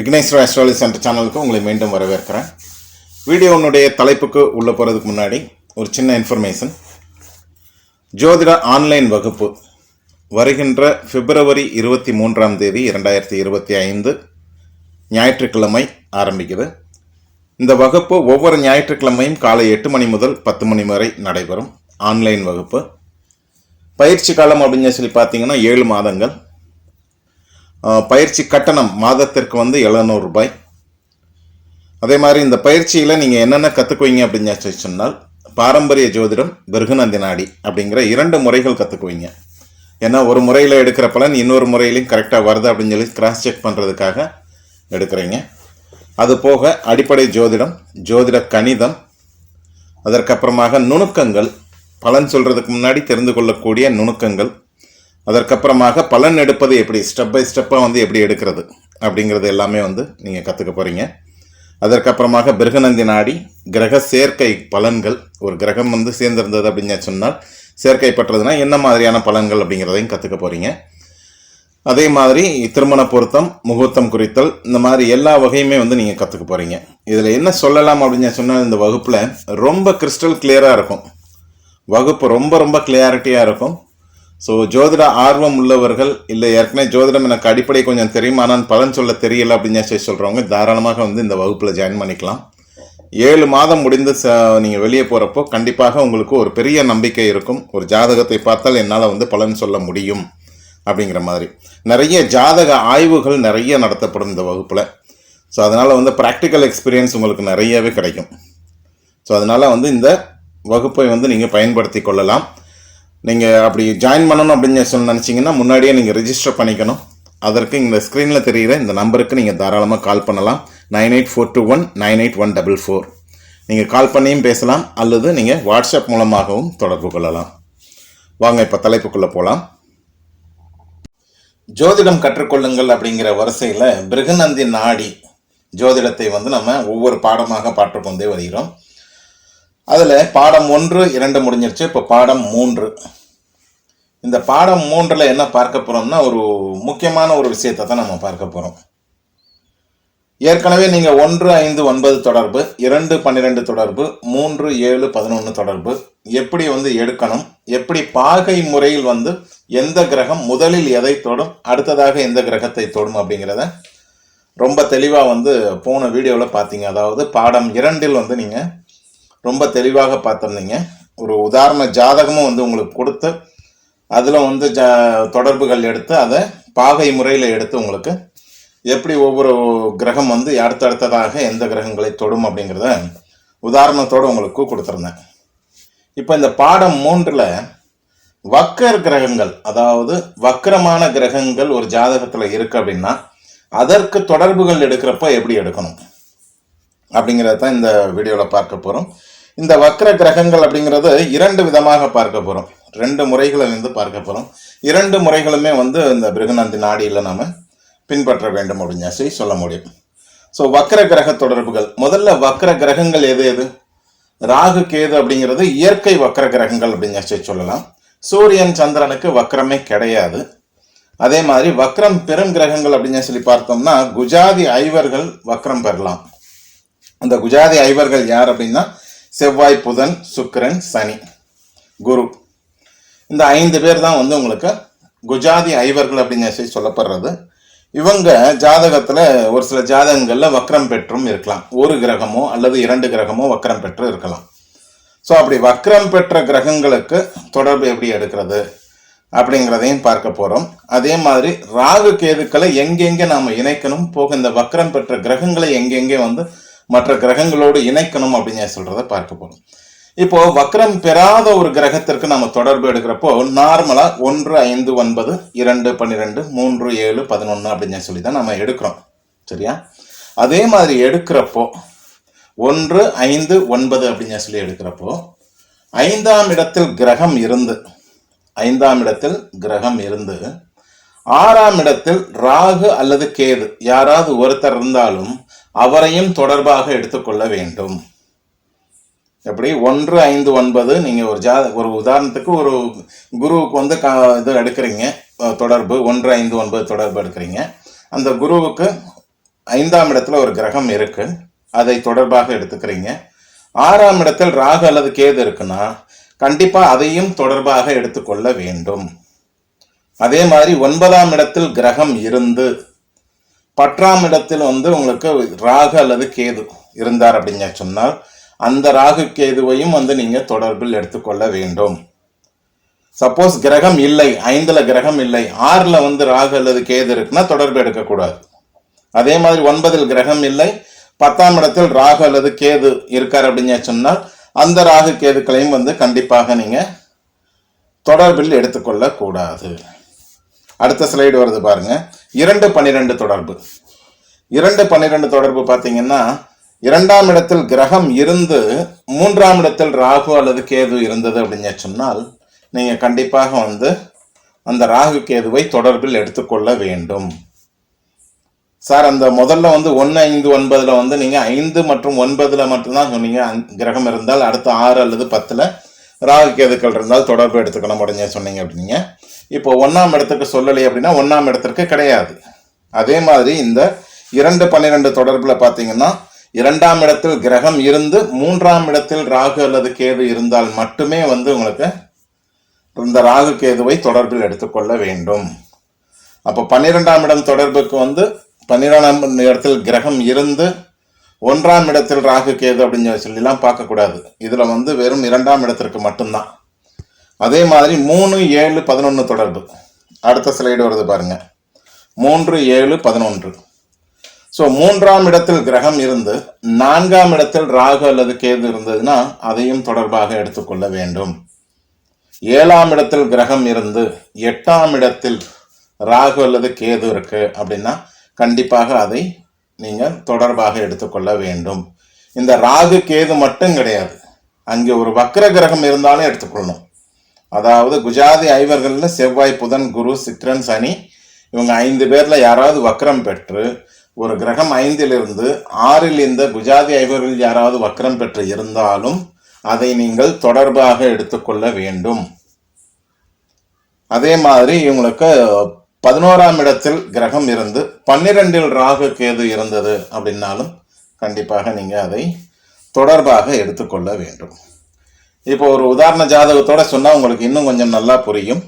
Vigneshwara astrology centre சேனலுக்கு உங்களை மீண்டும் வரவேற்கிறேன். வீடியோனுடைய தலைப்புக்கு உள்ளே போகிறதுக்கு முன்னாடி ஒரு சின்ன இன்ஃபர்மேஷன் ஜோதிட ஆன்லைன் வகுப்பு. வருகின்ற பிப்ரவரி இருபத்தி மூன்றாம் தேதி இரண்டாயிரத்தி இருபத்தி ஐந்து ஞாயிற்றுக்கிழமை ஆரம்பிக்குது. இந்த வகுப்பு ஒவ்வொரு ஞாயிற்றுக்கிழமையும் காலை எட்டு மணி முதல் பத்து மணி வரை நடைபெறும். ஆன்லைன் வகுப்பு. பயிற்சி காலம் அப்படின்னு சொல்லி பார்த்தீங்கன்னா ஏழு மாதங்கள். பயிற்சி கட்டணம் மாதத்திற்கு வந்து 700 ரூபாய். அதே மாதிரி இந்த பயிற்சியில் நீங்கள் என்னென்ன கற்றுக்குவீங்க அப்படின்னு சொல்லி சொன்னால் பாரம்பரிய ஜோதிடம் பிருகுநந்தி நாடி அப்படிங்கிற இரண்டு முறைகள் கற்றுக்குவீங்க ஏன்னா ஒரு முறையில் எடுக்கிற பலன் இன்னொரு முறையிலையும் கரெக்டாக வருது அப்படின்னு சொல்லி கிராஸ் செக் பண்ணுறதுக்காக எடுக்கிறீங்க. அது போக அடிப்படை ஜோதிடம் ஜோதிட கணிதம் அதற்கப்புறமாக நுணுக்கங்கள் பலன் சொல்கிறதுக்கு முன்னாடி தெரிந்து கொள்ளக்கூடிய நுணுக்கங்கள் அதற்கப்புறமாக பலன் எடுப்பது எப்படி ஸ்டெப் பை ஸ்டெப்பாக வந்து எப்படி எடுக்கிறது அப்படிங்கிறது எல்லாமே வந்து நீங்கள் கற்றுக்க போகிறீங்க அதற்கப்புறமாக பிருகநந்தி நாடி கிரக சேர்க்கை பலன்கள் ஒரு கிரகம் வந்து சேர்ந்திருந்தது அப்படின்னு சொன்னால் சேர்க்கை பற்றதுன்னா என்ன மாதிரியான பலன்கள் அப்படிங்கிறதையும் கற்றுக்க போகிறீங்க அதே மாதிரி திருமண பொருத்தம் முகூர்த்தம் குறித்தல் இந்த மாதிரி எல்லா வகையுமே வந்து நீங்கள் கற்றுக்க போகிறீங்க இதில் என்ன சொல்லலாம் அப்படின்னு சொன்னால் இந்த வகுப்பில் ரொம்ப கிறிஸ்டல் கிளியராக இருக்கும். வகுப்பு ரொம்ப ரொம்ப கிளியாரிட்டியாக இருக்கும். ஸோ ஜோதிட ஆர்வம் உள்ளவர்கள் இல்லை ஏற்கனவே ஜோதிடம் எனக்கு அடிப்படை கொஞ்சம் தெரியும் ஆனால் பலன் சொல்ல தெரியல அப்படின்னு சொல்லி சொல்கிறவங்க தாராளமாக வந்து இந்த வகுப்பில் ஜாயின் பண்ணிக்கலாம். ஏழு மாதம் முடிந்து ச நீங்கள் வெளியே போகிறப்போ கண்டிப்பாக உங்களுக்கு ஒரு பெரிய நம்பிக்கை இருக்கும். ஒரு ஜாதகத்தை பார்த்தால் என்னால் வந்து பலன் சொல்ல முடியும் அப்படிங்கிற மாதிரி. நிறைய ஜாதக ஆய்வுகள் நிறைய நடத்தப்படும் இந்த வகுப்பில். ஸோ அதனால் வந்து ப்ராக்டிக்கல் எக்ஸ்பீரியன்ஸ் உங்களுக்கு நிறையவே கிடைக்கும். ஸோ அதனால் வந்து இந்த வகுப்பை வந்து நீங்கள் பயன்படுத்தி கொள்ளலாம். நீங்கள் அப்படி ஜாயின் பண்ணணும் அப்படின்னு சொல்லி நினச்சிங்கன்னா முன்னாடியே நீங்கள் ரிஜிஸ்டர் பண்ணிக்கணும். அதற்கு இந்த ஸ்க்ரீனில் தெரிகிற இந்த நம்பருக்கு நீங்கள் தாராளமாக கால் பண்ணலாம். Nine eight four two one nine eight one double four. நீங்கள் கால் பண்ணியும் பேசலாம் அல்லது நீங்கள் வாட்ஸ்அப் மூலமாகவும் தொடர்பு கொள்ளலாம். வாங்க இப்போ தலைப்புக்குள்ளே போகலாம் ஜோதிடம் கற்றுக்கொள்ளுங்கள் அப்படிங்கிற வரிசையில் பிருகநந்தி நாடி ஜோதிடத்தை வந்து நம்ம ஒவ்வொரு பாடமாக பாற்றுக்கொண்டே வருகிறோம். அதில் பாடம் ஒன்று இரண்டு முடிஞ்சிருச்சு. இப்போ பாடம் மூன்று. இந்த பாடம் மூன்றில் என்ன பார்க்க போகிறோம்னா ஒரு முக்கியமான ஒரு விஷயத்தை தான் நம்ம பார்க்க போகிறோம் ஏற்கனவே நீங்கள் ஒன்று ஐந்து ஒன்பது தொடர்பு இரண்டு பன்னிரெண்டு தொடர்பு மூன்று ஏழு பதினொன்று தொடர்பு எப்படி வந்து எடுக்கணும் எப்படி பாகை முறையில் வந்து எந்த கிரகம் முதலில் எதை தொடும் அடுத்ததாக எந்த கிரகத்தை தொடும் அப்படிங்கிறத ரொம்ப தெளிவாக வந்து போன வீடியோவில் பார்த்தீங்க. அதாவது பாடம் இரண்டில் வந்து நீங்கள் ரொம்ப தெளிவாக பார்த்துருந்தீங்க. ஒரு உதாரண ஜாதகமும் வந்து உங்களுக்கு கொடுத்து அதில் வந்து ஜ தொடர்புகள் எடுத்து அதை பாகை முறையில் எடுத்து உங்களுக்கு எப்படி ஒவ்வொரு கிரகம் வந்து அடுத்தடுத்ததாக எந்த கிரகங்களை தொடும் அப்படிங்கிறத உதாரணத்தோடு உங்களுக்கு கொடுத்துருந்தேன். இப்போ இந்த பாடம் மூன்றில் வக்கர் கிரகங்கள் அதாவது வக்கரமான கிரகங்கள் ஒரு ஜாதகத்தில் இருக்குது அப்படின்னா அதற்கு தொடர்புகள் எடுக்கிறப்ப எப்படி எடுக்கணும்? அப்படிங்கிறத தான் இந்த வீடியோவில் பார்க்க போகிறோம் இந்த வக்ர கிரகங்கள் அப்படிங்கிறது இரண்டு விதமாக பார்க்க போகிறோம் ரெண்டு முறைகளை வந்து பார்க்க போகிறோம் இரண்டு முறைகளுமே வந்து இந்த பிருகநந்தி நாடியில் நாம் பின்பற்ற வேண்டும் அப்படின்னு சொல்லி சொல்ல முடியும். ஸோ வக்ர கிரக தொடர்புகள். முதல்ல வக்ர கிரகங்கள் எது எது? ராகு கேது அப்படிங்கிறது இயற்கை வக்ர கிரகங்கள் அப்படின்னு சொல்லி சொல்லலாம். சூரியன் சந்திரனுக்கு வக்ரமே கிடையாது. அதே மாதிரி வக்ரம் பெரும் கிரகங்கள் அப்படின்னு சொல்லி பார்த்தோம்னா குஜாதி ஐவர்கள் வக்ரம் பெறலாம். அந்த குஜாதி ஐவர்கள் யார் அப்படின்னா செவ்வாய் புதன் சுக்கரன் சனி. குரு. இந்த ஐந்து பேர் தான் வந்து உங்களுக்கு குஜாதி ஐவர்கள் அப்படின்னு சொல்லி சொல்லப்படுறது. இவங்க ஜாதகத்தில் ஒரு சில ஜாதகங்களில் வக்ரம் பெற்றும் இருக்கலாம். ஒரு கிரகமோ அல்லது இரண்டு கிரகமோ வக்ரம் பெற்று இருக்கலாம். ஸோ அப்படி வக்ரம் பெற்ற கிரகங்களுக்கு தொடர்பு எப்படி எடுக்கிறது? அப்படிங்கிறதையும் பார்க்க போகிறோம் அதே மாதிரி ராகு கேதுக்களை எங்கெங்கே நாம் இணைக்கணும்? போக இந்த வக்ரம் பெற்ற கிரகங்களை எங்கெங்கே வந்து மற்ற கிரகங்களோடு இணைக்கணும் அப்படின்னு சொல்கிறத பார்க்க போகிறோம் இப்போ வக்ரம் பெறாத ஒரு கிரகத்திற்கு நம்ம தொடர்பு எடுக்கிறப்போ நார்மலா ஒன்று ஐந்து ஒன்பது இரண்டு பன்னிரெண்டு மூன்று ஏழு பதினொன்று அப்படின்னு சொல்லி தான் நம்ம எடுக்கிறோம். சரியா? அதே மாதிரி எடுக்கிறப்போ ஒன்று ஐந்து ஒன்பது அப்படின்னு சொல்லி எடுக்கிறப்போ ஐந்தாம் இடத்தில் கிரகம் இருந்து ஐந்தாம் இடத்தில் கிரகம் இருந்து ஆறாம் இடத்தில் ராகு அல்லது கேது யாராவது ஒருத்தர் இருந்தாலும் அவரையும் தொடர்பாக எடுத்துக்கொள்ள வேண்டும். எப்படி? ஒன்று ஐந்து ஒன்பது நீங்கள் ஒரு ஜா ஒரு உதாரணத்துக்கு ஒரு குருவுக்கு வந்து க இது எடுக்கிறீங்க தொடர்பு ஒன்று ஐந்து ஒன்பது தொடர்பு எடுக்கிறீங்க. அந்த குருவுக்கு ஐந்தாம் இடத்துல ஒரு கிரகம் இருக்கு அதை தொடர்பாக எடுத்துக்கிறீங்க. ஆறாம் இடத்தில் ராகு அல்லது கேது இருக்குன்னா கண்டிப்பாக அதையும் தொடர்பாக எடுத்துக்கொள்ள வேண்டும். அதே மாதிரி ஒன்பதாம் இடத்தில் கிரகம் இருந்து பற்றாம் இடத்தில் வந்து உங்களுக்கு ராகு அல்லது கேது இருந்தார் அப்படின்னு சொன்னால் அந்த ராகு கேதுவையும் வந்து நீங்கள் தொடர்பில் எடுத்துக்கொள்ள வேண்டும். சப்போஸ் கிரகம் இல்லை ஐந்தில் கிரகம் இல்லை ஆறில் வந்து ராகு அல்லது கேது இருக்குன்னா தொடர்பு எடுக்கக்கூடாது. அதே மாதிரி ஒன்பதில் கிரகம் இல்லை பத்தாம் இடத்தில் ராகு அல்லது கேது இருக்கார் அப்படின்னு சொன்னால் அந்த ராகு கேதுக்களையும் வந்து கண்டிப்பாக நீங்கள் தொடர்பில் எடுத்துக்கொள்ளக்கூடாது. அடுத்த ஸ்லைடு வருது பாருங்க. இரண்டு பன்னிரெண்டு தொடர்பு. இரண்டு பன்னிரெண்டு தொடர்பு பார்த்தீங்கன்னா இரண்டாம் இடத்தில் கிரகம் இருந்து மூன்றாம் இடத்தில் ராகு அல்லது கேது இருந்தது அப்படின்னு சொன்னால் நீங்கள் கண்டிப்பாக வந்து அந்த ராகு கேதுவை தொடர்பில் எடுத்துக்கொள்ள வேண்டும். சார் அந்த முதல்ல வந்து ஒன்று ஐந்து ஒன்பதில் வந்து நீங்கள் ஐந்து மற்றும் ஒன்பதில் மட்டும்தான் சொன்னீங்க. கிரகம் இருந்தால் அடுத்த ஆறு அல்லது பத்தில் ராகு கேதுக்கள் இருந்தால் தொடர்பு எடுத்துக்கணும் உடனே சொன்னீங்க அப்படிங்க இப்போ ஒன்றாம் இடத்துக்கு சொல்லலை அப்படின்னா ஒன்றாம் இடத்திற்கு கிடையாது. அதே மாதிரி இந்த இரண்டு பன்னிரெண்டு தொடர்பில் பார்த்தீங்கன்னா இரண்டாம் இடத்தில் கிரகம் இருந்து மூன்றாம் இடத்தில் ராகு அல்லது கேது இருந்தால் மட்டுமே வந்து உங்களுக்கு இந்த ராகு கேதுவை தொடர்பில் எடுத்துக்கொள்ள வேண்டும். அப்போ பன்னிரெண்டாம் இடம் தொடர்புக்கு வந்து பன்னிரெண்டாம் இடத்தில் கிரகம் இருந்து ஒன்றாம் இடத்தில் ராகு கேது அப்படின்னு சொல்லிலாம் பார்க்கக்கூடாது. இதில் வந்து வெறும் இரண்டாம் இடத்திற்கு மட்டும்தான். அதே மாதிரி மூணு ஏழு பதினொன்று தொடர்பு. அடுத்த ஸ்லைடு வருது பாருங்க. மூன்று ஏழு பதினொன்று. ஸோ மூன்றாம் இடத்தில் கிரகம் இருந்து நான்காம் இடத்தில் ராகு அல்லது கேது இருந்ததுன்னா அதையும் தொடர்பாக எடுத்துக்கொள்ள வேண்டும். ஏழாம் இடத்தில் கிரகம் இருந்து எட்டாம் இடத்தில் ராகு அல்லது கேது இருக்கு அப்படின்னா கண்டிப்பாக அதை நீங்கள் தொடர்பாக எடுத்துக்கொள்ள வேண்டும். இந்த ராகு கேது மட்டும் கிடையாது. அங்கே ஒரு வக்ர கிரகம் இருந்தாலும் எடுத்துக்கொள்ளணும் அதாவது குஜாதி ஐவர்கள்னு செவ்வாய் புதன் குரு சிக்ரன் சனி இவங்க ஐந்து பேரில் யாராவது வக்ரம் பெற்று ஒரு கிரகம் ஐந்திலிருந்து ஆறில் இந்த குஜாதி ஐவர்கள் யாராவது வக்ரம் பெற்று இருந்தாலும் அதை நீங்கள் தொடர்பாக எடுத்துக்கொள்ள வேண்டும். அதே மாதிரி இவங்களுக்கு பதினோராம் இடத்தில் கிரகம் இருந்து பன்னிரெண்டில் ராகு கேது இருந்தது அப்படின்னாலும் கண்டிப்பாக நீங்கள் அதை தொடர்பாக எடுத்துக்கொள்ள வேண்டும். இப்போ ஒரு உதாரண ஜாதகத்தோட சொன்னால் உங்களுக்கு இன்னும் கொஞ்சம் நல்லா புரியும்.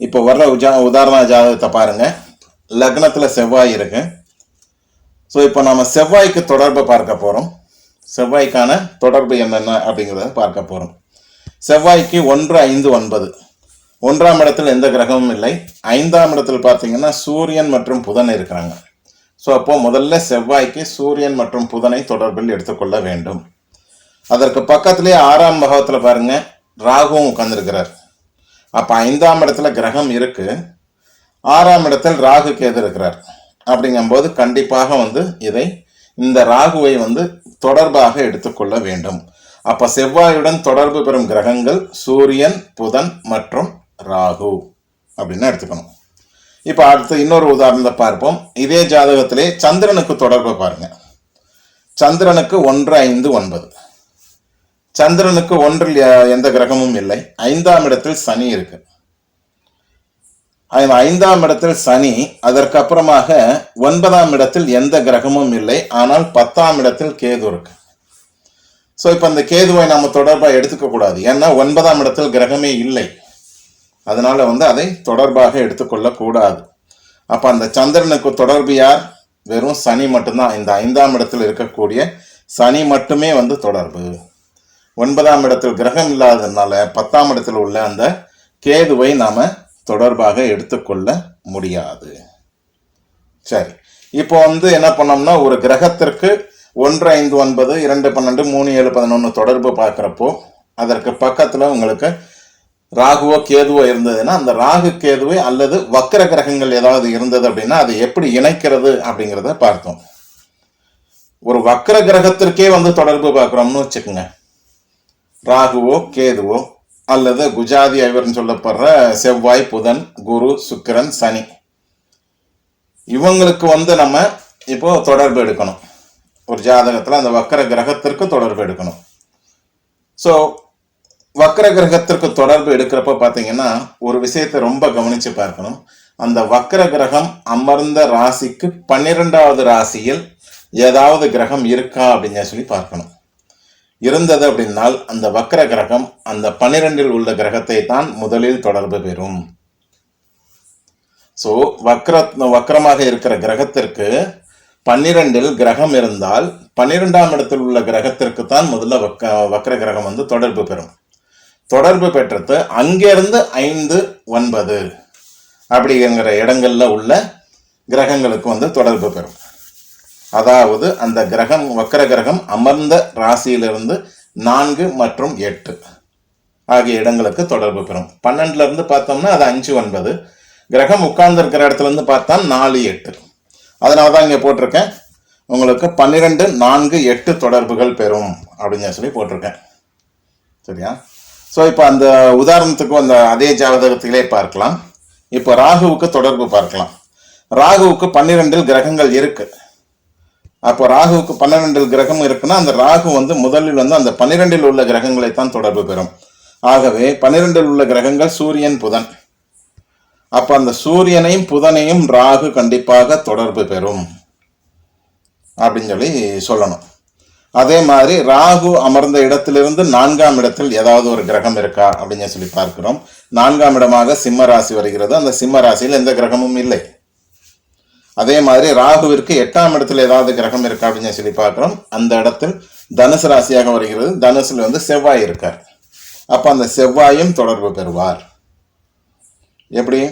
இப்போ வர்ற உஜா உதாரண ஜாதகத்தை பாருங்கள் லக்னத்தில் செவ்வாய் இருக்கு. ஸோ இப்போ நம்ம செவ்வாய்க்கு தொடர்பை பார்க்க போகிறோம் செவ்வாய்க்கான தொடர்பு என்னென்ன அப்படிங்கிறத பார்க்க போகிறோம் செவ்வாய்க்கு ஒன்று ஐந்து ஒன்பது. ஒன்றாம் இடத்தில் எந்த கிரகமும் இல்லை. ஐந்தாம் இடத்தில் பார்த்தீங்கன்னா சூரியன் மற்றும் புதன் இருக்கிறாங்க. ஸோ அப்போ முதல்ல செவ்வாய்க்கு சூரியன் மற்றும் புதனை தொடர்பில் எடுத்துக்கொள்ள வேண்டும். அதற்கு பக்கத்திலே ஆறாம் பாகத்தில் பாருங்க ராகுவும் உட்காந்துருக்கிறார் அப்போ ஐந்தாம் இடத்துல கிரகம் இருக்கு. ஆறாம் இடத்தில் ராகு கேது இருக்கிறார். அப்படிங்கும்போது கண்டிப்பாக வந்து இதை இந்த ராகுவை வந்து தொடர்பாக எடுத்துக்கொள்ள வேண்டும். அப்போ செவ்வாயுடன் தொடர்பு பெறும் கிரகங்கள் சூரியன் புதன் மற்றும் ராகு அப்படின்னு எடுத்துக்கணும். இப்ப அடுத்து இன்னொரு உதாரணத்தை பார்ப்போம். இதே ஜாதகத்திலே சந்திரனுக்கு தொடர்பை பாருங்க. சந்திரனுக்கு ஒன்று ஐந்து ஒன்பது. சந்திரனுக்கு ஒன்றில் எந்த கிரகமும் இல்லை. ஐந்தாம் இடத்தில் சனி இருக்கு. ஐந்தாம் இடத்தில் சனி அதற்கு அப்புறமாக ஒன்பதாம் இடத்தில் எந்த கிரகமும் இல்லை. ஆனால் பத்தாம் இடத்தில் கேது இருக்கு. ஸோ இப்போ அந்த கேதுவை நம்ம தொடர்பாக எடுத்துக்க கூடாது ஏன்னா ஒன்பதாம் இடத்தில் கிரகமே இல்லை. அதனால் வந்து அதை தொடர்பாக எடுத்துக்கொள்ளக்கூடாது. அப்போ அந்த சந்திரனுக்கு தொடர்பு யார்? வெறும் சனி மட்டும்தான். இந்த ஐந்தாம் இடத்தில் இருக்கக்கூடிய சனி மட்டுமே வந்து தொடர்பு. ஒன்பதாம் இடத்தில் கிரகம் இல்லாததுனால பத்தாம் இடத்தில் உள்ள அந்த கேதுவை நாம் தொடர்பாக எடுத்துக்கொள்ள முடியாது. சரி. இப்போ வந்து என்ன பண்ணோம்னா ஒரு கிரகத்திற்கு ஒன்று ஐந்து ஒன்பது இரண்டு பன்னெண்டு மூணு ஏழு பதினொன்று தொடர்பு பார்க்குறப்போ அதற்கு பக்கத்தில் உங்களுக்கு ராகுவோ கேதுவோ இருந்ததுன்னா அந்த ராகு கேதுவை அல்லது வக்கர கிரகங்கள் ஏதாவது இருந்தது அப்படின்னா அதை எப்படி இணைக்கிறது அப்படிங்கிறத பார்த்தோம். ஒரு வக்கர கிரகத்திற்கே வந்து தொடர்பு பார்க்குறோம்னு வச்சுக்கோங்க. ராகுவோ கேதுவோ அல்லது குஜாதி ஐவர்னு சொல்லப்படுற செவ்வாய் புதன் குரு சுக்கிரன் சனி. இவங்களுக்கு வந்து நம்ம இப்போ தொடர்பு எடுக்கணும். ஒரு ஜாதகத்தில் அந்த வக்கர கிரகத்திற்கு தொடர்பு எடுக்கணும். ஸோ வக்ர கிரகத்திற்கு தொடர்பு எடுக்கிறப்ப பார்த்தீங்கன்னா ஒரு விஷயத்தை ரொம்ப கவனிச்சு பார்க்கணும். அந்த வக்ர கிரகம் அமர்ந்த ராசிக்கு பன்னிரெண்டாவது ராசியில் ஏதாவது கிரகம் இருக்கா அப்படின்னு சொல்லி பார்க்கணும். இருந்தது அப்படின்னால் அந்த வக்ர கிரகம் அந்த பன்னிரெண்டில் உள்ள கிரகத்தை தான் முதலில் தொடர்பு பெறும். ஸோ வக்ர வக்ரமாக இருக்கிற கிரகத்திற்கு பன்னிரெண்டில் கிரகம் இருந்தால் பன்னிரெண்டாம் இடத்தில் உள்ள கிரகத்திற்கு தான் முதல்ல வக்க வக்ர கிரகம் வந்து தொடர்பு பெறும். தொடர்பு பெற்றது அங்கிருந்து ஐந்து ஒன்பது அப்படிங்கிற இடங்களில் உள்ள கிரகங்களுக்கு வந்து தொடர்பு பெறும். அதாவது அந்த கிரகம் வக்கர கிரகம் அமர்ந்த ராசியிலிருந்து நான்கு மற்றும் எட்டு ஆகிய இடங்களுக்கு தொடர்பு பெறும். பன்னெண்டுலேருந்து பார்த்தோம்னா அது அஞ்சு ஒன்பது. கிரகம் உட்கார்ந்துருக்கிற இடத்துல இருந்து பார்த்தா நாலு எட்டு. அதனால தான் இங்கே போட்டிருக்கேன். உங்களுக்கு பன்னிரெண்டு நான்கு எட்டு தொடர்புகள் பெறும் அப்படின்னு சொல்லி போட்டிருக்கேன். சரியா? ஸோ இப்போ அந்த உதாரணத்துக்கு அந்த அதே ஜாதகத்திலே பார்க்கலாம். இப்போ ராகுவுக்கு தொடர்பு பார்க்கலாம். ராகுவுக்கு பன்னிரெண்டில் கிரகங்கள் இருக்கு. அப்போ ராகுவுக்கு பன்னிரெண்டில் கிரகம் இருக்குன்னா அந்த ராகு வந்து முதலில் வந்து அந்த பன்னிரெண்டில் உள்ள கிரகங்களை தான் தொடர்பு பெறும். ஆகவே பன்னிரெண்டில் உள்ள கிரகங்கள் சூரியன் புதன். அப்போ அந்த சூரியனையும் புதனையும் ராகு கண்டிப்பாக தொடர்பு பெறும். அப்படின்னு சொல்லி சொல்லணும். அதே மாதிரி ராகு அமர்ந்த இடத்திலிருந்து நான்காம் இடத்தில் ஏதாவது ஒரு கிரகம் இருக்கா அப்படின்னு சொல்லி பார்க்கிறோம். நான்காம் இடமாக சிம்ம ராசி வருகிறது. அந்த சிம்ம ராசியில் எந்த கிரகமும் இல்லை. அதே மாதிரி ராகுவிற்கு எட்டாம் இடத்துல ஏதாவது கிரகம் இருக்கா அப்படின்னு சொல்லி பார்க்குறோம். அந்த இடத்தில் தனுசு ராசியாக வருகிறது. தனுசில் வந்து செவ்வாய் இருக்கார். அப்போ அந்த செவ்வாயும் தொடர்பு பெறுவார். எப்படி?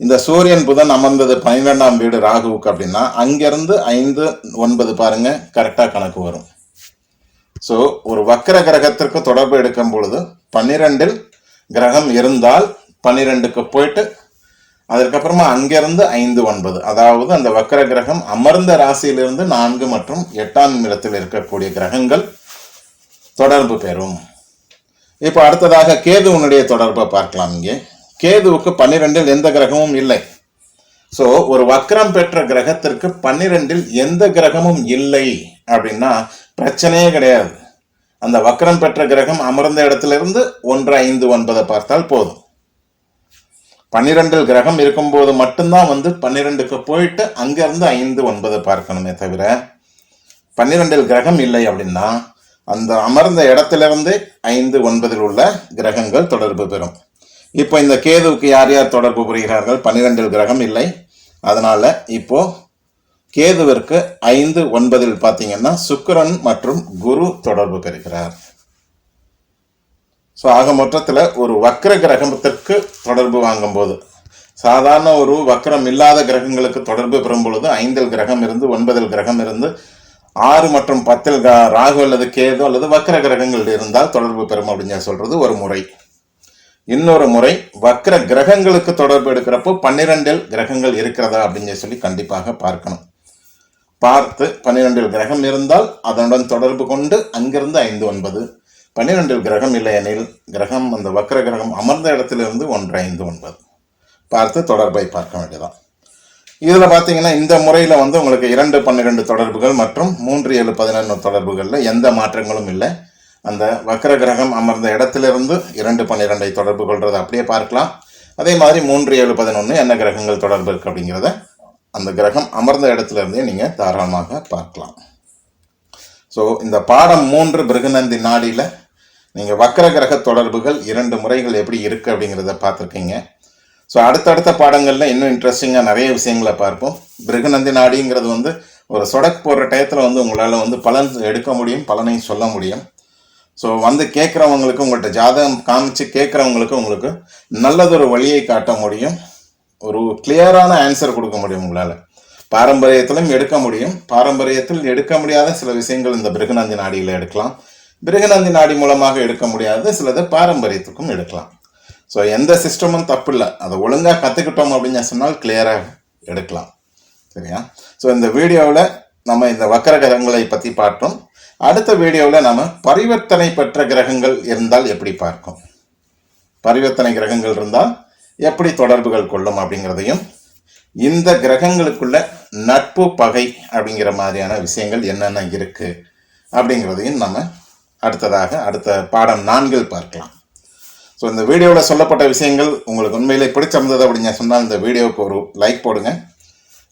இந்த சூரியன் புதன் அமர்ந்தது பன்னிரெண்டாம் வீடு ராகுவுக்கு அப்படின்னா அங்கேருந்து ஐந்து ஒன்பது பாருங்கள் கரெக்டாக கணக்கு வரும். ஸோ ஒரு வக்கர கிரகத்திற்கு தொடர்பு எடுக்கும் பொழுது பன்னிரெண்டில் கிரகம் இருந்தால் பன்னிரெண்டுக்கு போயிட்டு அதற்கப்புறமா அங்கிருந்து ஐந்து ஒன்பது. அதாவது அந்த வக்கர கிரகம் அமர்ந்த ராசியிலிருந்து நான்கு மற்றும் எட்டாம் இடத்தில் இருக்கக்கூடிய கிரகங்கள் தொடர்பு பெறும். இப்போ அடுத்ததாக கேதுவனுடைய தொடர்பை பார்க்கலாம் இங்கே. கேதுவுக்கு பன்னிரெண்டில் எந்த கிரகமும் இல்லை. ஸோ ஒரு வக்ரம் பெற்ற கிரகத்திற்கு பன்னிரெண்டில் எந்த கிரகமும் இல்லை அப்படின்னா பிரச்சனையே கிடையாது. அந்த வக்ரம் பெற்ற கிரகம் அமர்ந்த இடத்திலிருந்து ஒன்று ஐந்து ஒன்பதை பார்த்தால் போதும். பன்னிரெண்டில் கிரகம் இருக்கும்போது மட்டும்தான் வந்து பன்னிரெண்டுக்கு போயிட்டு அங்கேருந்து ஐந்து ஒன்பதை பார்க்கணுமே தவிர பன்னிரெண்டில் கிரகம் இல்லை அப்படின்னா அந்த அமர்ந்த இடத்திலிருந்து ஐந்து ஒன்பதில் உள்ள கிரகங்கள் தொடர்பு பெறும். இப்போ இந்த கேதுவுக்கு யார் யார் தொடர்பு புரிகிறார்கள்? பன்னிரெண்டில் கிரகம் இல்லை. அதனால் இப்போது கேதுவிற்கு ஐந்து ஒன்பதில் பார்த்தீங்கன்னா சுக்கரன் மற்றும் குரு தொடர்பு பெறுகிறார். ஸோ ஆக மொத்தத்தில் ஒரு வக்ர கிரகத்திற்கு தொடர்பு வாங்கும்போது சாதாரண ஒரு வக்ரம் இல்லாத கிரகங்களுக்கு தொடர்பு பெறும் பொழுது ஐந்தில் கிரகம் இருந்து ஒன்பதில் கிரகம் இருந்து ஆறு மற்றும் பத்தில் ராகு அல்லது கேது அல்லது வக்ர கிரகங்கள் இருந்தால் தொடர்பு பெறும் அப்படின்னு சொல்கிறது ஒரு முறை. இன்னொரு முறை வக்ர கிரகங்களுக்கு தொடர்பு எடுக்கிறப்போ பன்னிரெண்டில் கிரகங்கள் இருக்கிறதா அப்படின்னு சொல்லி கண்டிப்பாக பார்க்கணும். பார்த்து பன்னிரெண்டில் கிரகம் இருந்தால் அதனுடன் தொடர்பு கொண்டு அங்கிருந்து ஐந்து ஒன்பது. பன்னிரெண்டில் கிரகம் இல்லையெனில் கிரகம் அந்த வக்ர கிரகம் அமர்ந்த இடத்திலிருந்து ஒன்று ஐந்து ஒன்பது. பார்த்து தொடர்பை பார்க்க வேண்டியதான் இதில் பார்த்தீங்கன்னா இந்த முறையில் வந்து உங்களுக்கு இரண்டு பன்னிரெண்டு தொடர்புகள் மற்றும் மூன்று ஏழு பதினொன்று தொடர்புகளில் எந்த மாற்றங்களும் இல்லை. அந்த வக்ர கிரகம் அமர்ந்த இடத்திலிருந்து இரண்டு பன்னிரெண்டை தொடர்பு கொள்வது அப்படியே பார்க்கலாம். அதே மாதிரி மூன்று ஏழு பதினொன்று என்ன கிரகங்கள் தொடர்பு இருக்குது அப்படிங்கிறத அந்த கிரகம் அமர்ந்த இடத்துல இருந்தே நீங்கள் தாராளமாக பார்க்கலாம். ஸோ இந்த பாடம் மூன்று பிருகநந்தி நாடியில் நீங்கள் வக்கர கிரக தொடர்புகள் இரண்டு முறைகள் எப்படி இருக்குது அப்படிங்கிறத பார்த்துருக்கீங்க. ஸோ அடுத்தடுத்த பாடங்களில் இன்னும் இன்ட்ரெஸ்டிங்காக நிறைய விஷயங்களை பார்ப்போம். பிருகநந்தி நாடிங்கிறது வந்து ஒரு சொடக் போடுற டயத்தில் வந்து உங்களால் வந்து பலன் எடுக்க முடியும் பலனையும் சொல்ல முடியும். ஸோ வந்து கேட்குறவங்களுக்கு உங்கள்கிட்ட ஜாதகம் காமிச்சு கேட்குறவங்களுக்கு உங்களுக்கு நல்லதொரு வழியை காட்ட முடியும். ஒரு கிளியரான ஆன்சர் கொடுக்க முடியும் உங்களால். பாரம்பரியத்திலும் எடுக்க முடியும். பாரம்பரியத்தில் எடுக்க முடியாத சில விஷயங்கள் இந்த பிருகநந்தி நாடியில் எடுக்கலாம். பிருகநந்தி நாடி மூலமாக எடுக்க முடியாத சிலது பாரம்பரியத்துக்கும் எடுக்கலாம். ஸோ எந்த சிஸ்டமும் தப்பு இல்லை அதை ஒழுங்காக கற்றுக்கிட்டோம் அப்படின்னு சொன்னால் கிளியராக எடுக்கலாம். சரியா? ஸோ இந்த வீடியோவில் நம்ம இந்த வக்கர கிரகங்களை பற்றி பார்த்தோம். அடுத்த வீடியோவில் நம்ம பரிவர்த்தனை பெற்ற கிரகங்கள் இருந்தால் எப்படி பார்க்கும்? பரிவர்த்தனை கிரகங்கள் இருந்தால் எப்படி தொடர்புகள் கொள்ளும் அப்படிங்கிறதையும் இந்த கிரகங்களுக்குள்ள நட்பு பகை அப்படிங்கிற மாதிரியான விஷயங்கள் என்னென்ன இருக்கு அப்படிங்கிறதையும் நம்ம அடுத்ததாக அடுத்த பாடம் நான்கில் பார்க்கலாம். ஸோ இந்த வீடியோவில் சொல்லப்பட்ட விஷயங்கள் உங்களுக்கு உண்மையிலே பிடிச்சிருந்தது அப்படின்னு சொன்னால் இந்த வீடியோவுக்கு ஒரு லைக் போடுங்க.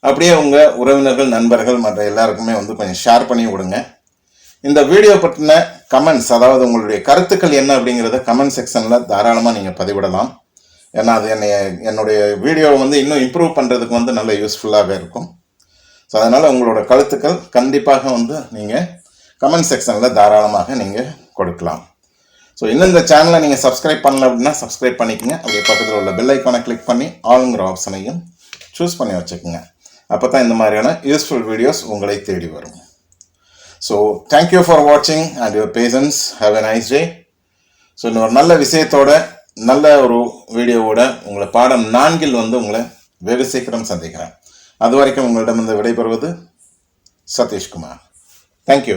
அப்படியே உங்கள் உறவினர்கள் நண்பர்கள் மற்ற எல்லாருக்குமே வந்து கொஞ்சம் ஷேர் பண்ணி விடுங்க. இந்த வீடியோ பற்றின கமெண்ட்ஸ் அதாவது உங்களுடைய கருத்துக்கள் என்ன அப்படிங்கிறத கமெண்ட் செக்ஷனில் தாராளமாக நீங்கள் பதிவிடலாம். ஏன்னா அது என்னை என்னுடைய வீடியோவை வந்து இன்னும் இம்ப்ரூவ் பண்ணுறதுக்கு வந்து நல்ல யூஸ்ஃபுல்லாகவே இருக்கும். ஸோ அதனால் உங்களோட கருத்துக்கள் கண்டிப்பாக வந்து நீங்கள் கமெண்ட் செக்ஷனில் தாராளமாக நீங்கள் கொடுக்கலாம். ஸோ இன்னும் இந்த சேனலை நீங்கள் சப்ஸ்கிரைப் பண்ணல அப்படின்னா சப்ஸ்கிரைப் பண்ணிக்கங்க. அப்படியே பக்கத்தில் உள்ள பெல் ஐக்கானை கிளிக் பண்ணி ஆளுங்கிற ஆப்ஷனையும் சூஸ் பண்ணி வச்சுக்கோங்க. அப்போ தான் இந்த மாதிரியான யூஸ்ஃபுல் வீடியோஸ் உங்களை தேடி வரும். ஸோ தேங்க்யூ ஃபார் வாட்சிங் and your patience have a nice day so இன்னொரு நல்ல விஷயத்தோட நல்ல ஒரு வீடியோவோட உங்களை பாடம் நான்கில் வந்து உங்களை வெகு சீக்கிரம் சந்திக்கிறேன். அது வரைக்கும் உங்களிடம் இந்த விடைபெறுவது சதீஷ்குமார். தேங்க்யூ